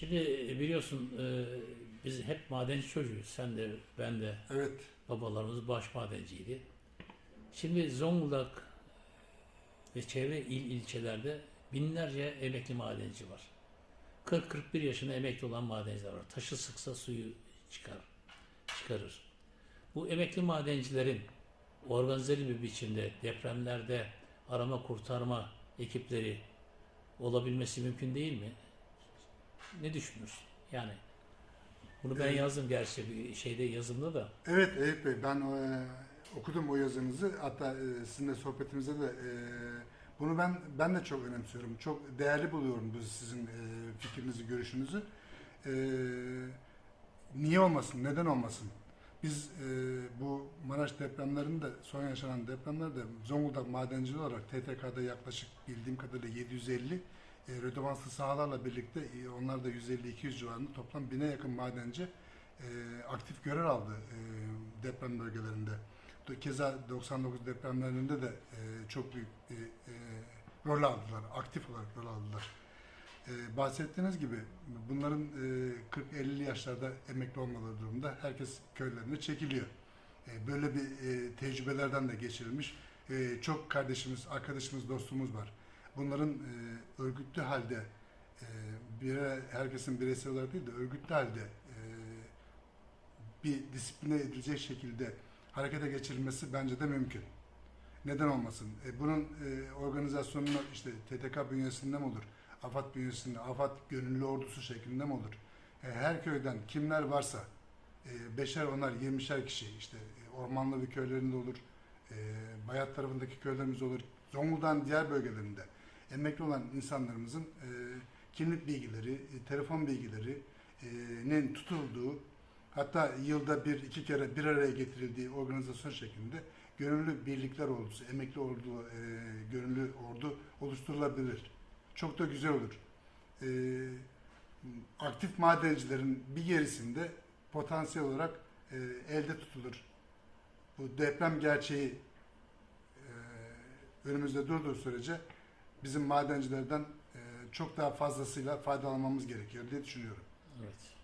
Şimdi e, biliyorsun e, biz hep madenci çocuğuyuz. Sen de ben de Evet. babalarımız baş madenciydi. Şimdi Zonguldak ve çevre il ilçelerde binlerce emekli madenci var. 40-41 yaşında emekli olan madenciler var. Taşı sıksa suyu çıkar, çıkarır. Bu emekli madencilerin organizeli bir biçimde depremlerde arama kurtarma ekipleri olabilmesi mümkün değil mi? Ne düşünürsün? Yani bunu ben Evet. yazdım gerçi bir şeyde yazımda da. Evet Eyüp Bey ben e, okudum o yazınızı. Hatta e, sizinle sohbetimizde de e, bunu ben ben de çok önemsiyorum. Çok değerli buluyorum bu sizin e, fikrinizi, görüşünüzü. E, niye olmasın? Neden olmasın? Biz e, bu Maraş depremlerinde, son yaşanan depremlerde Zonguldak madenciliği olarak TTK'da yaklaşık bildiğim kadarıyla 750 e, rödovanslı sahalarla birlikte e, onlar da 150-200 civarında toplam bine yakın madenci e, aktif görev aldı e, deprem bölgelerinde. Keza 99 depremlerinde de e, çok büyük e, e, rol aldılar, aktif olarak rol aldılar. E, bahsettiğiniz gibi bunların e, 40-50 yaşlarda emekli olmaları durumunda herkes köylerine çekiliyor. E, böyle bir e, tecrübelerden de geçirilmiş e, çok kardeşimiz, arkadaşımız, dostumuz var. Bunların e, örgütlü halde e, bire, herkesin bireysel olarak değil de örgütlü halde e, bir disipline edilecek şekilde harekete geçirilmesi bence de mümkün. Neden olmasın? E, bunun e, organizasyonunu işte TTK bünyesinde mi olur? AFAD bünyesinde, AFAD gönüllü ordusu şeklinde mi olur? E, her köyden kimler varsa e, beşer, onar, yirmişer kişi işte e, ormanlı bir köylerinde olur, e, Bayat tarafındaki köylerimiz olur, Zonguldak'ın diğer bölgelerinde emekli olan insanlarımızın e, kimlik bilgileri, e, telefon bilgilerinin tutulduğu, hatta yılda bir iki kere bir araya getirildiği organizasyon şeklinde gönüllü birlikler ordusu, emekli ordu, e, gönüllü ordu oluşturulabilir. Çok da güzel olur. E, aktif madencilerin bir gerisinde potansiyel olarak e, elde tutulur. Bu deprem gerçeği e, önümüzde durduğu sürece bizim madencilerden e, çok daha fazlasıyla faydalanmamız gerekiyor diye düşünüyorum. Evet.